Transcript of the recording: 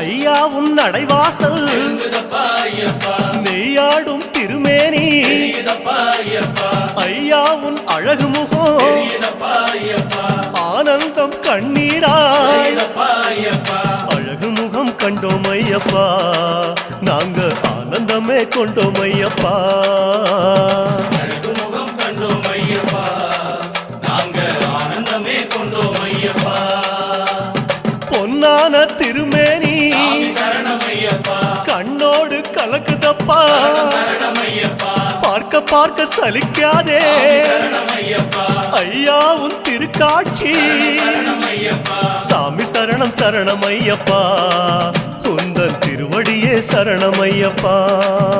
ஐயா உன் நடைவாசல். நெய்யாடும் திருமேனி. ஐயா உன் அழகு முகம் ஆனந்தம் கண்ணீராய் அழகு முகம் கண்டோம் ஐயப்பா. நாங்க ஆனந்தமே கொண்டோம் ஐயப்பா. முகம் கலக்குதப்பா ஐயப்பா பார்க்க பார்க்க சலிக்காதே. ஐயா உன் திருக்காட்சி. சாமி சரணம் சரணம் ஐயப்பா. உந்தன் திருவடியே சரணம் ஐயப்பா.